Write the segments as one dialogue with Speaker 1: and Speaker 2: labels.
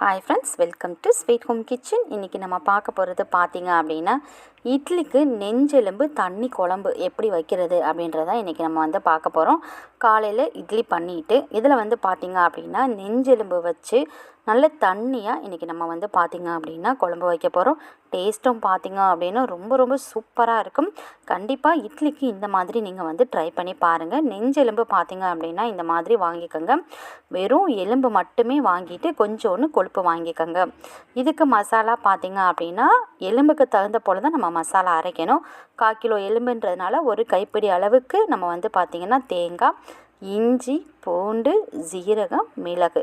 Speaker 1: Hi friends welcome to sweet home kitchen இன்றைக்கி நம்ம பார்க்க போகிறது பார்த்தீங்க அப்படின்னா இட்லிக்கு நெஞ்செலும்பு தண்ணி குழம்பு எப்படி வைக்கிறது அப்படின்றத இன்றைக்கி நம்ம வந்து பார்க்க போகிறோம் காலையில் இட்லி பண்ணிவிட்டு இதில் வந்து பார்த்திங்க அப்படின்னா நெஞ்செலும்பு வச்சு நல்ல தண்ணியாக இன்றைக்கி நம்ம வந்து பார்த்திங்க அப்படின்னா குழம்பு வைக்க போகிறோம் டேஸ்ட்டும் பார்த்திங்க அப்படின்னா ரொம்ப ரொம்ப சூப்பராக இருக்கும். கண்டிப்பாக இட்லிக்கு இந்த மாதிரி நீங்கள் வந்து ட்ரை பண்ணி பாருங்கள் நெஞ்செலும்பு பார்த்திங்க அப்படின்னா இந்த மாதிரி வாங்கிக்கோங்க. வெறும் எலும்பு மட்டுமே வாங்கிட்டு கொஞ்சோண்டு கொழுப்பு வாங்கிக்கோங்க. இதுக்கு மசாலா பார்த்திங்க அப்படின்னா எலும்புக்கு தகுந்த போல் தான் நம்ம மசாலா அரைக்கணும். கால் கிலோ எலும்புன்றதுனால ஒரு கைப்பிடி அளவுக்கு நம்ம வந்து பார்த்திங்கன்னா தேங்காய் இஞ்சி பூண்டு ஜீரகம் மிளகு.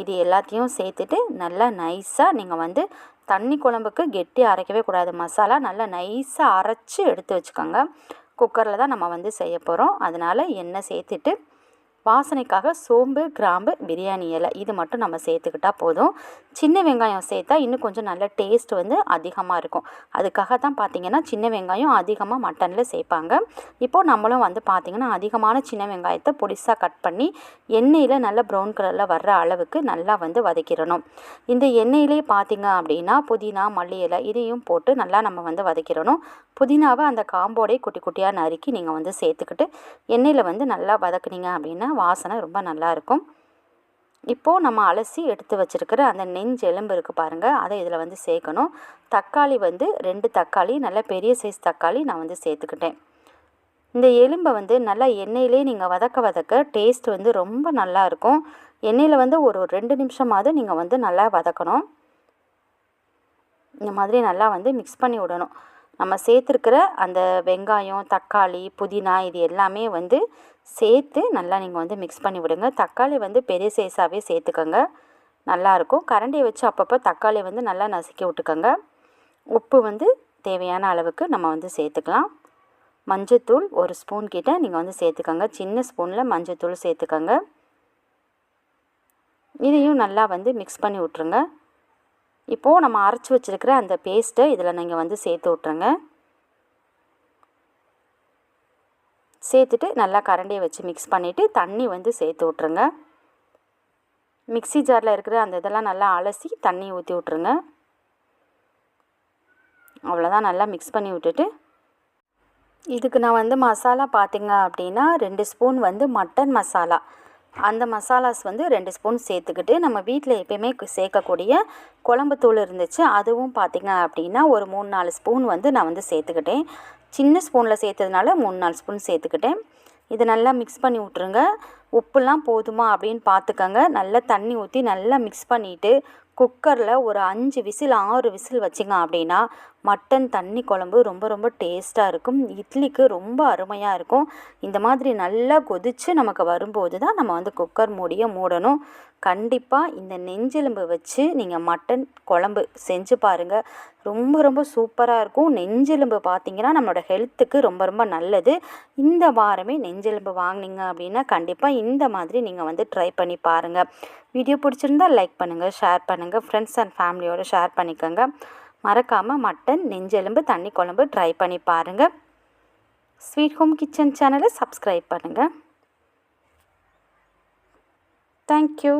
Speaker 1: இது எல்லாத்தையும் சேர்த்துட்டு நல்லா நைஸாக நீங்கள் வந்து தண்ணி குழம்புக்கு கெட்டி அரைக்கவே கூடாது. மசாலா நல்லா நைஸாக அரைச்சி எடுத்து வச்சுக்கோங்க. குக்கரில் தான் நம்ம வந்து செய்ய போகிறோம் அதனால் எண்ணெய் சேர்த்துட்டு வாசனைக்காக சோம்பு கிராம்பு பிரியாணி இலை இது மட்டும் நம்ம சேர்த்துக்கிட்டா போதும். சின்ன வெங்காயம் சேர்த்தா இன்னும் கொஞ்சம் நல்ல டேஸ்ட் வந்து அதிகமாக இருக்கும். அதுக்காக தான் பார்த்திங்கன்னா சின்ன வெங்காயம் அதிகமாக மட்டனில் சேர்ப்பாங்க. இப்போது நம்மளும் வந்து பார்த்திங்கன்னா அதிகமான சின்ன வெங்காயத்தை பொடிசாக கட் பண்ணி எண்ணெயில் நல்ல ப்ரௌன் கலரில் வர்ற அளவுக்கு நல்லா வந்து வதக்கிடணும். இந்த எண்ணெயிலே பார்த்திங்க அப்படின்னா புதினா மல்லி இலை இதையும் போட்டு நல்லா நம்ம வந்து வதக்கிடணும். புதினாவை அந்த காம்போடே குட்டி குட்டியாக நறுக்கி நீங்கள் வந்து சேர்த்துக்கிட்டு எண்ணெயில் வந்து நல்லா வதக்குனீங்க அப்படின்னா வாசனை ரொம்ப நல்லாயிருக்கும் இப்போது நம்ம அலசி எடுத்து வச்சுருக்கிற அந்த நெஞ்சு எலும்பு இருக்குது பாருங்கள் அதை இதில் வந்து சேர்க்கணும். தக்காளி வந்து ரெண்டு தக்காளி நல்ல பெரிய சைஸ் தக்காளி நான் வந்து சேர்த்துக்கிட்டேன். இந்த எலும்பை வந்து நல்லா எண்ணெயிலே நீங்கள் வதக்க வதக்க டேஸ்ட் வந்து ரொம்ப நல்லாயிருக்கும் எண்ணெயில் வந்து ஒரு ரெண்டு நிமிஷமாவது நீங்கள் வந்து நல்லா வதக்கணும். இந்த மாதிரி நல்லா வந்து மிக்ஸ் பண்ணி விடணும். நம்ம சேர்த்துருக்கிற அந்த வெங்காயம் தக்காளி புதினா இது எல்லாமே வந்து சேர்த்து நல்லா நீங்கள் வந்து மிக்ஸ் பண்ணி விடுங்க. தக்காளி வந்து பெரிய சைஸாகவே சேர்த்துக்கோங்க. நல்லாயிருக்கும் கரண்டியை வச்சு அப்பப்போ தக்காளி வந்து நல்லா நசுக்கி விட்டுக்கோங்க. உப்பு வந்து தேவையான அளவுக்கு நம்ம வந்து சேர்த்துக்கலாம். மஞ்சத்தூள் ஒரு ஸ்பூன் கிட்ட நீங்கள் வந்து சேர்த்துக்கோங்க. சின்ன ஸ்பூனில் மஞ்சத்தூள் சேர்த்துக்கோங்க. இதையும் நல்லா வந்து மிக்ஸ் பண்ணி விட்ருங்க இப்போது நம்ம அரைச்சி வச்சுருக்கிற அந்த பேஸ்ட்டை இதில் நீங்கள் வந்து சேர்த்து விட்ருங்க சேர்த்துட்டு நல்லா கரண்டியை வச்சு மிக்ஸ் பண்ணிவிட்டு தண்ணி வந்து சேர்த்து விட்ருங்க மிக்சி ஜாரில் இருக்கிற அந்த இதெல்லாம் நல்லா அலசி தண்ணி ஊற்றி விட்ருங்க அவ்வளோதான் நல்லா மிக்ஸ் பண்ணி விட்டுட்டு. இதுக்கு நான் வந்து மசாலா பார்த்திங்க அப்படின்னா ரெண்டு ஸ்பூன் வந்து மட்டன் மசாலா. அந்த மசாலாஸ் வந்து ரெண்டு ஸ்பூன் சேர்த்துக்கிட்டு நம்ம வீட்டில் எப்பயுமே சேர்க்கக்கூடிய குழம்பு தூள் இருந்துச்சு அதுவும் பார்த்திங்க அப்படின்னா ஒரு மூணு நாலு ஸ்பூன் வந்து நான் வந்து சேர்த்துக்கிட்டேன். சின்ன ஸ்பூனில் சேர்த்ததுனால மூணு நாலு ஸ்பூன் சேர்த்துக்கிட்டேன். இதை நல்லா மிக்ஸ் பண்ணி விட்ருங்க உப்புலாம் போதுமா அப்படின்னு பார்த்துக்கங்க நல்லா தண்ணி ஊற்றி நல்லா மிக்ஸ் பண்ணிவிட்டு குக்கரில் ஒரு அஞ்சு விசில் ஆறு விசில் வச்சிங்க அப்படின்னா மட்டன் தண்ணி குழம்பு ரொம்ப ரொம்ப டேஸ்ட்டாக இருக்கும். இட்லிக்கு ரொம்ப அருமையாக இருக்கும். இந்த மாதிரி நல்லா கொதித்து நமக்கு வரும்போது தான் நம்ம வந்து குக்கர் மூடியை மூடணும். கண்டிப்பாக இந்த நெஞ்செலும்பு வச்சு நீங்கள் மட்டன் குழம்பு செஞ்சு பாருங்கள் ரொம்ப ரொம்ப சூப்பராக இருக்கும். நெஞ்செலும்பு பார்த்தீங்கன்னா நம்மளோட ஹெல்த்துக்கு ரொம்ப ரொம்ப நல்லது. இந்த வாரமே நெஞ்செலும்பு வாங்கினீங்க அப்படின்னா கண்டிப்பாக இந்த மாதிரி நீங்கள் வந்து ட்ரை பண்ணி பாருங்கள் வீடியோ பிடிச்சிருந்தா லைக் பண்ணுங்கள் ஷேர் பண்ணுங்கள் பண்ணுங்கள் ஃப்ரெண்ட்ஸ் அண்ட் ஃபேமிலியோடு ஷேர் பண்ணிக்கோங்க. மறக்காமல் மட்டன் நெஞ்செலும்பு தண்ணி குழம்பு ட்ரை பண்ணி பாருங்கள் ஸ்வீட் ஹோம் கிச்சன் சேனலை சப்ஸ்கிரைப் பண்ணுங்கள் தேங்க்யூ